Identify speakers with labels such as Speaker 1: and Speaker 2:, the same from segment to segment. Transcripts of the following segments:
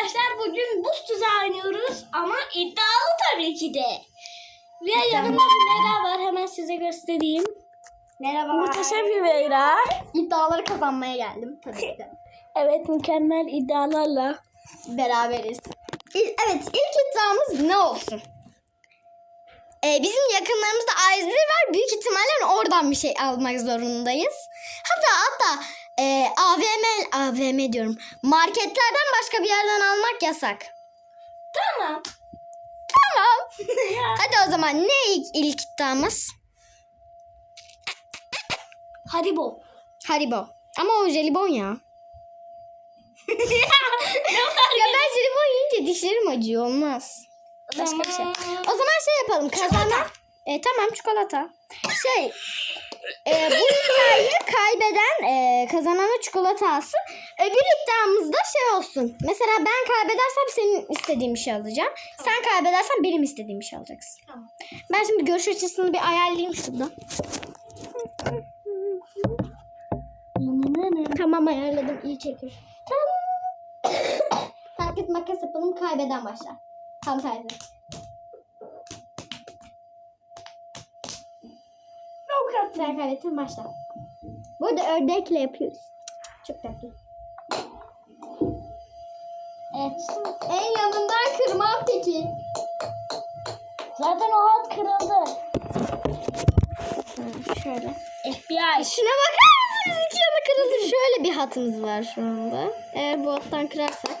Speaker 1: arkadaşlar bugün buz tuzağı oynuyoruz ama iddialı tabii ki de. Ve yanımda Meyra var hemen size göstereyim.
Speaker 2: Merhaba.
Speaker 1: Muhteşem bir Meyra.
Speaker 2: İddiaları kazanmaya geldim tabii ki de.
Speaker 1: Evet mükemmel iddialarla.
Speaker 2: Beraberiz. İl- Evet ilk iddiamız ne olsun? Ee, bizim yakınlarımızda A101 var. Büyük ihtimalle oradan bir şey almak zorundayız. Hatta hatta e, AVM, AVM diyorum. Marketlerden başka bir yerden almak yasak.
Speaker 1: Tamam.
Speaker 2: Tamam. Hadi o zaman ne ilk, ilk iddiamız?
Speaker 1: Haribo.
Speaker 2: Haribo. Ama o jelibon ya. Ya ben jelibon yiyince dişlerim acıyor olmaz.
Speaker 1: Başka bir şey.
Speaker 2: O zaman şey yapalım. Kazanan. E, tamam çikolata. Şey. E, bu iddiayı kaybeden e, kazanana çikolata alsın. Öbür iddiamızda şey olsun. Mesela ben kaybedersem senin istediğin bir şey alacağım. Sen kaybedersen benim istediğim bir şey alacaksın.
Speaker 1: Tamam.
Speaker 2: Ben şimdi görüş açısını bir ayarlayayım şurada. Tamam ayarladım. iyi çekir. Takip makas yapalım. Kaybeden başlar. Tam tersi. Sen kaybettin başla. Bu arada ördekle yapıyoruz. Çok tatlı. Evet. En yanından kırmam peki.
Speaker 1: Zaten o hat kırıldı.
Speaker 2: Şöyle.
Speaker 1: FBI.
Speaker 2: Şuna bakar mısınız? İki yanı kırıldı. Şöyle bir hatımız var şu anda. Eğer bu hattan kırarsak.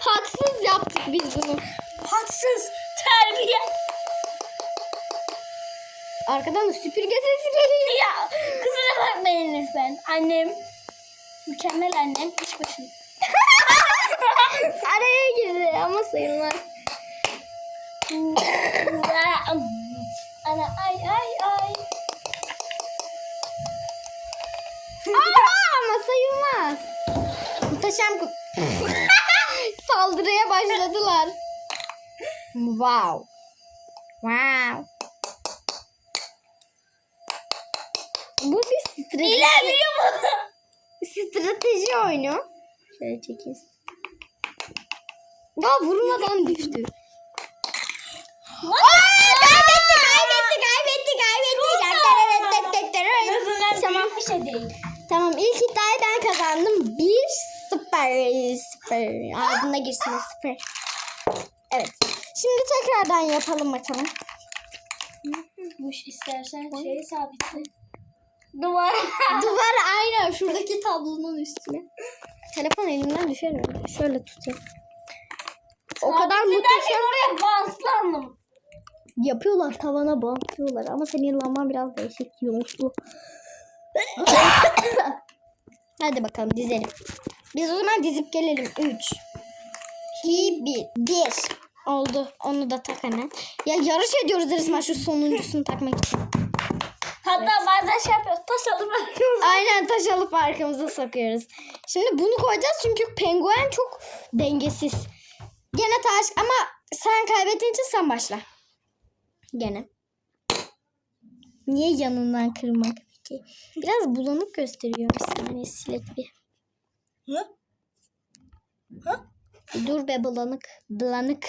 Speaker 2: Hatsız yaptık biz bunu.
Speaker 1: Haksız.
Speaker 2: Arkadan da süpürge sesi geliyor.
Speaker 1: Ya kusura bakmayın lütfen. Annem. Mükemmel annem. iş başında.
Speaker 2: Araya girdi ama sayılmaz.
Speaker 1: Ana ay ay ay.
Speaker 2: Aa, ama sayılmaz. Muhteşem ku- Saldırıya başladılar. Wow. Wow. Bu bir strateji.
Speaker 1: İlerliyor mu?
Speaker 2: strateji oyunu. Şöyle çekeyim. Daha vurmadan düştü. Kaybetti, kaybetti, kaybetti, kaybetti. Tamam.
Speaker 1: bir şey değil.
Speaker 2: Tamam ilk iddiayı ben kazandım. Bir sıfır sıfır. Ağzına girsin o sıfır. Evet. Şimdi tekrardan yapalım bakalım.
Speaker 1: Muş istersen şeyi sabitle. Duvar.
Speaker 2: Duvar aynen şuradaki tablonun üstüne. Telefon elimden düşer öyle. Şöyle tutayım. O kadar muhteşem
Speaker 1: oraya bantlandım.
Speaker 2: yapıyorlar tavana bantlıyorlar ama senin yılanman biraz değişik yunuslu. Hadi bakalım dizelim. Biz o zaman dizip gelelim. 3 2 1 1 Oldu. Onu da tak hemen. Ya yarış ediyoruz resmen şu sonuncusunu takmak için.
Speaker 1: Hatta bazen şey yapıyoruz. Taş alıp bakıyoruz.
Speaker 2: Aynen taş alıp arkamıza sokuyoruz. Şimdi bunu koyacağız çünkü penguen çok dengesiz. Gene taş ama sen kaybettiğin için sen başla. Gene. Niye yanından kırmak peki? Biraz bulanık gösteriyor bir saniye silet bir.
Speaker 1: Hı?
Speaker 2: Dur be bulanık. Bulanık.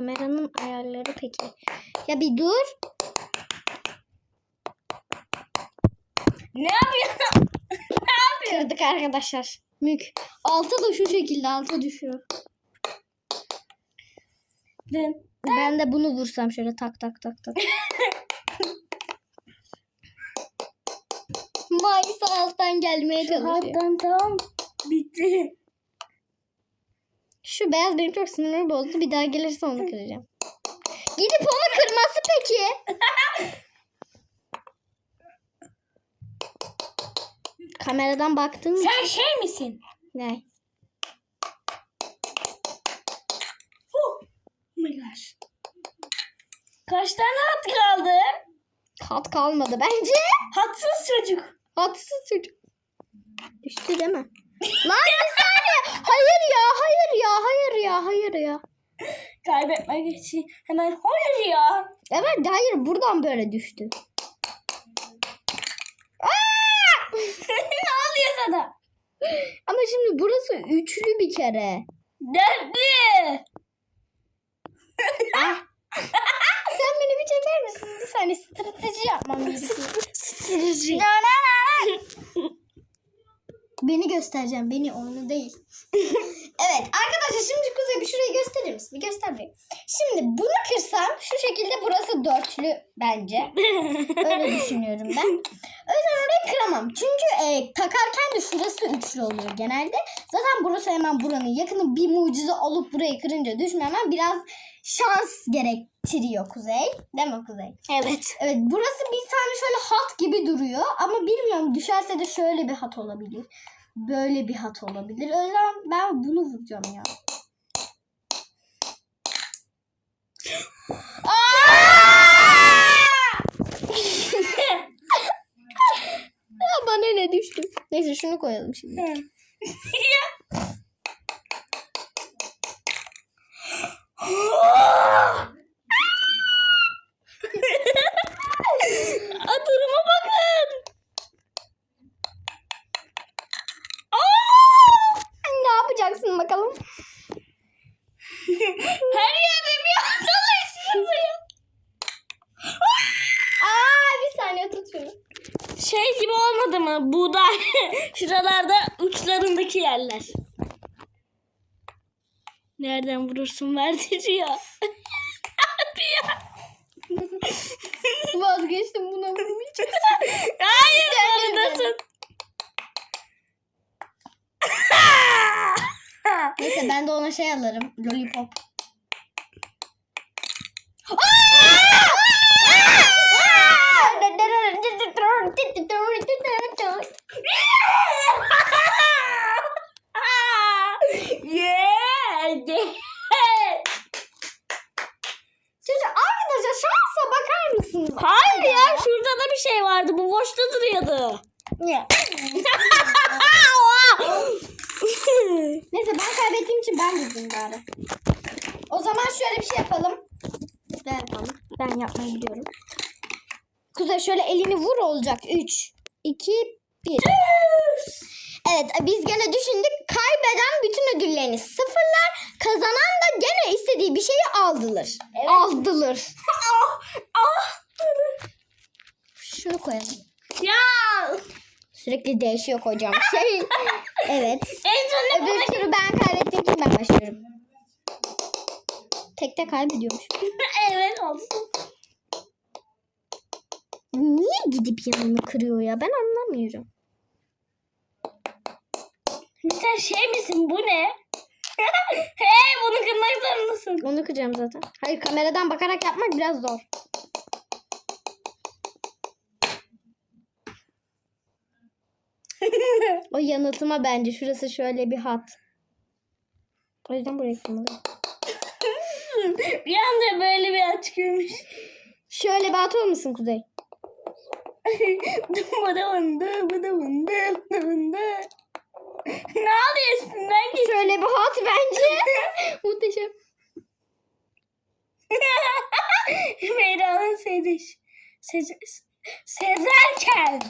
Speaker 2: Kameranın ayarları peki. Ya bir dur.
Speaker 1: Ne yapıyorsun? ne yapıyorsun?
Speaker 2: Kırdık arkadaşlar. Mük. Altı da şu şekilde alta düşüyor.
Speaker 1: Dın.
Speaker 2: Ben de bunu vursam şöyle tak tak tak tak. Mayıs alttan gelmeye çalışıyor.
Speaker 1: Hattan tamam. Bitti.
Speaker 2: Şu beyaz benim çok sinirimi bozdu. Bir daha gelirse onu kıracağım. Gidip onu kırması peki. Kameradan baktım.
Speaker 1: Sen şey misin?
Speaker 2: Ne?
Speaker 1: Oh my gosh. Kaç tane hat kaldı?
Speaker 2: Kat kalmadı bence.
Speaker 1: Hatsız çocuk.
Speaker 2: Haksız çocuk. Düştü değil mi? Lan saniye. Hayır ya, hayır ya, hayır ya, hayır ya.
Speaker 1: Kaybetmek için hemen hayır ya.
Speaker 2: Evet, hayır buradan böyle düştü. ne oluyor sana? Ama şimdi burası üçlü bir kere.
Speaker 1: Dörtlü.
Speaker 2: Ah. Sen beni bir çeker misin? Bir saniye strateji yapmam gerekiyor.
Speaker 1: strateji.
Speaker 2: Beni göstereceğim. Beni onu değil. evet arkadaşlar şimdi Kuzey bir şurayı gösterir misin? Bir göster bir. Şimdi bunu kırsam şu şekilde burası dörtlü bence. Öyle düşünüyorum ben. O yüzden orayı kıramam. Çünkü e, takarken de şurası üçlü oluyor genelde. Zaten burası hemen buranın yakını bir mucize olup burayı kırınca düşmemem biraz şans gerektiriyor Kuzey. Değil mi Kuzey?
Speaker 1: Evet.
Speaker 2: Evet burası bir tane şöyle hat gibi duruyor ama bilmiyorum düşerse de şöyle bir hat olabilir. Böyle bir hat olabilir. O yüzden ben bunu vuracağım ya. bana ne düştü? Neyse şunu koyalım şimdi.
Speaker 1: Aa, duruma bakın.
Speaker 2: ne yapacaksın bakalım?
Speaker 1: Her yerde bir atılışsızıyor.
Speaker 2: Aa bir saniye tut şunu.
Speaker 1: Şey gibi olmadı mı? Buğday. Şuralarda uçlarındaki yerler. Nereden vurursun verdiriyor.
Speaker 2: Vazgeçtim buna vurmayacağım.
Speaker 1: Hayır oradasın.
Speaker 2: Neyse ben de ona şey alırım. Lollipop.
Speaker 1: yeah.
Speaker 2: Çocuk arkadaşlar şansa mısınız?
Speaker 1: Hayır ya şurada da bir şey vardı. Bu boşta duruyordu.
Speaker 2: Neyse ben kaybettiğim için ben buldum bari. O zaman şöyle bir şey yapalım. Ben yapalım. Ben yapmayı biliyorum. Kuzey şöyle elini vur olacak. 3, 2, 1. Evet biz gene düşündük. Kaybeden bütün ödüllerini sıfırlar. Kazanan da gene istediği bir şeyi aldılar.
Speaker 1: Evet.
Speaker 2: Aldılar.
Speaker 1: ah.
Speaker 2: Şunu koyalım.
Speaker 1: ya
Speaker 2: Sürekli değişiyor kocam şey. evet.
Speaker 1: en son ne
Speaker 2: Öbür turu ben kaybettiğim için ben başlıyorum. Tek tek kaybediyormuş.
Speaker 1: evet oldu.
Speaker 2: Niye gidip yanını kırıyor ya? Ben anlamıyorum.
Speaker 1: Sen şey misin bu ne? hey bunu kırmak zorundasın.
Speaker 2: Onu kıracağım zaten. Hayır kameradan bakarak yapmak biraz zor. O yanıltıma bence. Şurası şöyle bir hat. O yüzden buraya kırmalıyım.
Speaker 1: bir anda böyle bir aç görmüş.
Speaker 2: Şöyle bir hat olmasın Kuzey?
Speaker 1: Bındı bıdı bındı. ne oluyor üstünden geç.
Speaker 2: Şöyle bir hat bence. Muhteşem.
Speaker 1: Meyra'nın seziş. Sez sezerken.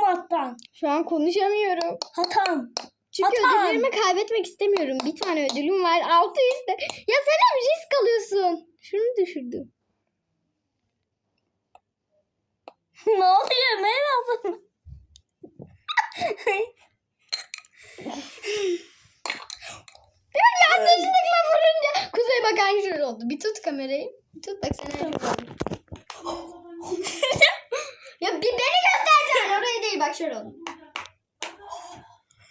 Speaker 1: Tam attan.
Speaker 2: Şu an konuşamıyorum.
Speaker 1: Hatan.
Speaker 2: Çünkü
Speaker 1: Atan.
Speaker 2: ödüllerimi kaybetmek istemiyorum. Bir tane ödülüm var. 600 de. Ya sen hep risk alıyorsun. Şunu düşürdüm.
Speaker 1: ne oluyor Meyra?
Speaker 2: Ya yanlışlıkla vurunca. Kuzey bak aynı şöyle oldu. Bir tut kamerayı. Bir tut bak sen aynı oldu. ya bir beni göstereceksin. Oraya değil bak şöyle oldu.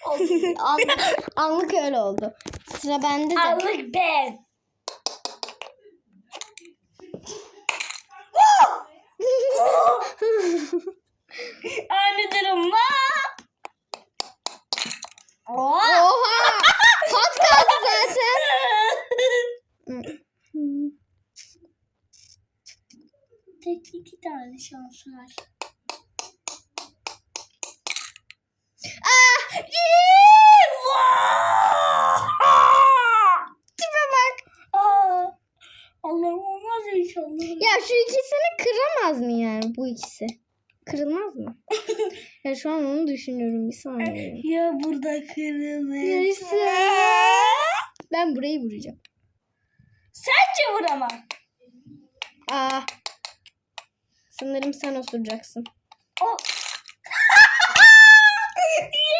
Speaker 2: oldu. Anlık, anlık öyle oldu. Sıra bende de.
Speaker 1: Anlık ben. Aynı durumda. Oha.
Speaker 2: Oha! Hat kaldı zaten.
Speaker 1: Tek iki tane şans var.
Speaker 2: Ah! Tipe bak.
Speaker 1: Aa, Allah'ım olmaz inşallah.
Speaker 2: Ya şu ikisini kıramaz mı yani bu ikisi? kırılmaz mı? ya şu an onu düşünüyorum bir saniye.
Speaker 1: Ya burada kırılır.
Speaker 2: Neresi? Ben burayı vuracağım.
Speaker 1: Sence vur ama.
Speaker 2: Aa. Sanırım sen osuracaksın.
Speaker 1: O.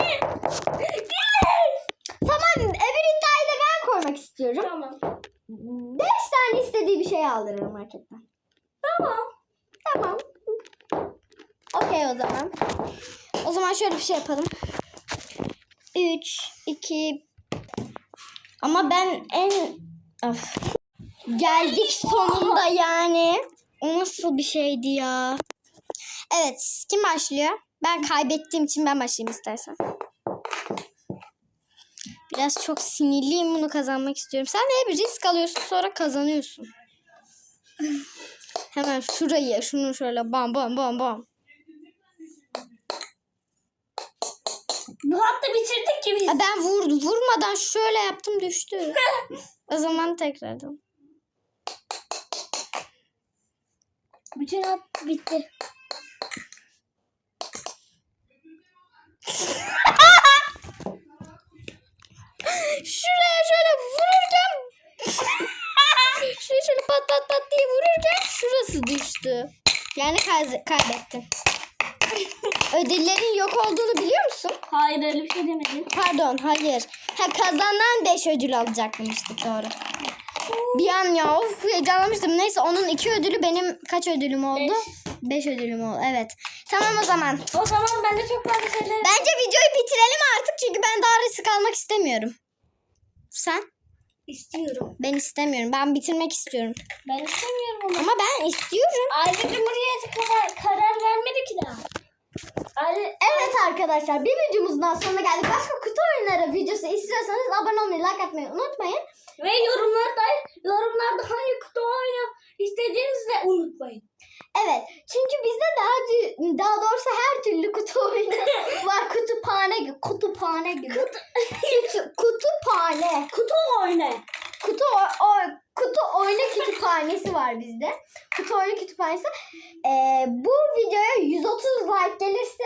Speaker 1: yes. Yes.
Speaker 2: Tamam öbür iddiayı da ben koymak istiyorum.
Speaker 1: Tamam.
Speaker 2: Beş tane istediği bir şey aldırırım marketten.
Speaker 1: Tamam.
Speaker 2: Tamam. Okey o zaman. O zaman şöyle bir şey yapalım. 3, 2 Ama ben en... Of. Geldik sonunda yani. O nasıl bir şeydi ya? Evet. Kim başlıyor? Ben kaybettiğim için ben başlayayım istersen. Biraz çok sinirliyim bunu kazanmak istiyorum. Sen hep risk alıyorsun sonra kazanıyorsun. Hemen şurayı, şunu şöyle bam bam bam bam.
Speaker 1: Bu hafta bitirdik ki biz.
Speaker 2: Ben vurdu, vurmadan şöyle yaptım düştü. o zaman tekrardan.
Speaker 1: Bütün hafta bitti.
Speaker 2: Şuraya şöyle vururken şuraya şöyle pat pat pat diye vururken şurası düştü. Yani kay- kaybettin. Ödüllerin yok olduğunu biliyor musun?
Speaker 1: Hayır öyle bir şey demedim.
Speaker 2: Pardon hayır. Ha, kazanan 5 ödül alacakmıştık doğru. Bir an ya of heyecanlanmıştım. Neyse onun iki ödülü benim kaç ödülüm oldu? 5 ödülüm oldu evet. Tamam o zaman.
Speaker 1: O zaman ben de çok fazla şeyler...
Speaker 2: Bence videoyu bitirelim artık çünkü ben daha risk almak istemiyorum. Sen?
Speaker 1: istiyorum.
Speaker 2: Ben istemiyorum. Ben bitirmek istiyorum.
Speaker 1: Ben istemiyorum ama.
Speaker 2: Ama ben istiyorum.
Speaker 1: Aile Cumhuriyeti karar, karar vermedi ki daha. Aile...
Speaker 2: Evet arkadaşlar bir videomuzun daha sonuna geldik. Başka kutu oyunları videosu istiyorsanız abone olmayı, like atmayı unutmayın.
Speaker 1: Ve yorumlarda, yorumlarda hangi kutu oyunu istediğinizi de unutmayın.
Speaker 2: Evet çünkü bizde daha, daha doğrusu her türlü kutu oyunu var. Kütüphane gibi. Kütüphane gibi.
Speaker 1: Kutu,
Speaker 2: Kütü, kütüphane.
Speaker 1: kutu oyunu.
Speaker 2: Kutu, o, o, kutu oyunu kütüphanesi var bizde. Kutu oyunu kütüphanesi. Ee, bu videoya 130 like gelirse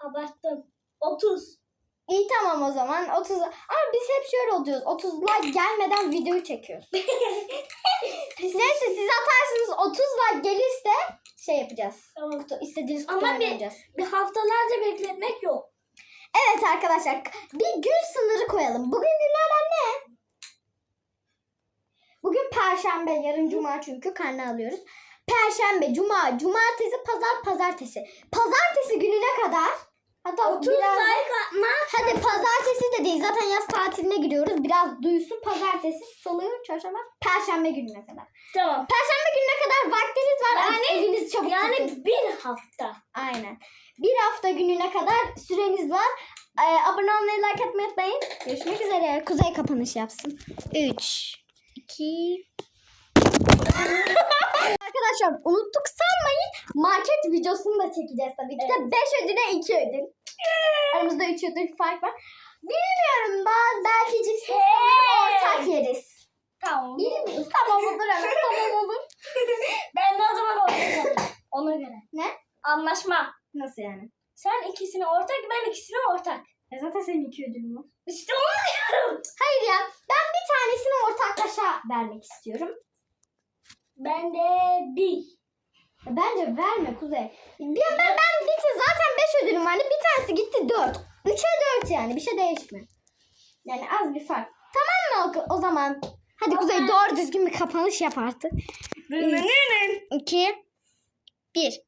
Speaker 1: Abarttım. 30.
Speaker 2: iyi tamam o zaman. 30 Ama biz hep şöyle oluyoruz. 30 like gelmeden videoyu çekiyoruz. Neyse siz atarsınız 30 like gelirse şey yapacağız.
Speaker 1: Tamam.
Speaker 2: Kutu, istediğiniz kutu
Speaker 1: Ama bir,
Speaker 2: oynayacağız.
Speaker 1: bir haftalarca bekletmek yok.
Speaker 2: Evet arkadaşlar bir gün sınırı koyalım. Bugün günlerden ne? Bugün perşembe, yarın cuma çünkü karne alıyoruz. Perşembe, cuma, cumartesi, pazar, pazartesi. Pazartesi gününe kadar hatta
Speaker 1: 30
Speaker 2: biraz
Speaker 1: like atma.
Speaker 2: hadi pazartesi de değil zaten yaz tatiline giriyoruz. Biraz duysun pazartesi, salı, çarşamba, perşembe gününe kadar.
Speaker 1: Tamam.
Speaker 2: Perşembe gününe kadar vaktiniz var.
Speaker 1: Yani-
Speaker 2: Yani eliniz çabuk
Speaker 1: Yani
Speaker 2: tutun.
Speaker 1: bir hafta.
Speaker 2: Aynen. Bir hafta gününe kadar süreniz var. Ee, abone olmayı, like atmayı unutmayın. Görüşmek üzere. Kuzey kapanış yapsın. 3, 2... Arkadaşlar unuttuk sanmayın. Market videosunu da çekeceğiz tabii ki de. 5 ödüle 2 ödül. Aramızda 3 ödül fark var. Bilmiyorum bazı belki cips
Speaker 1: Hey!
Speaker 2: ortak yeriz.
Speaker 1: Tamam.
Speaker 2: Bilmiyoruz. Tamam olur evet tamam olur.
Speaker 1: ben de o zaman ortak Ona göre.
Speaker 2: Ne?
Speaker 1: Anlaşma.
Speaker 2: Nasıl yani?
Speaker 1: Sen ikisini ortak, ben ikisini ortak.
Speaker 2: E zaten senin 2 ödülün var.
Speaker 1: İşte onu diyorum.
Speaker 2: Hayır ya ben bir tanesini ortaklaşa vermek istiyorum.
Speaker 1: Ben de bir.
Speaker 2: Bence verme Kuzey. Bir ben, ben bitti zaten 5 ödülüm vardı. Bir tanesi gitti 4. 3'e 4 yani bir şey değişmiyor. Yani az bir fark. Tamam mı o, o zaman? Hadi Kuzey doğru düzgün bir kapanış yap artık. 2 1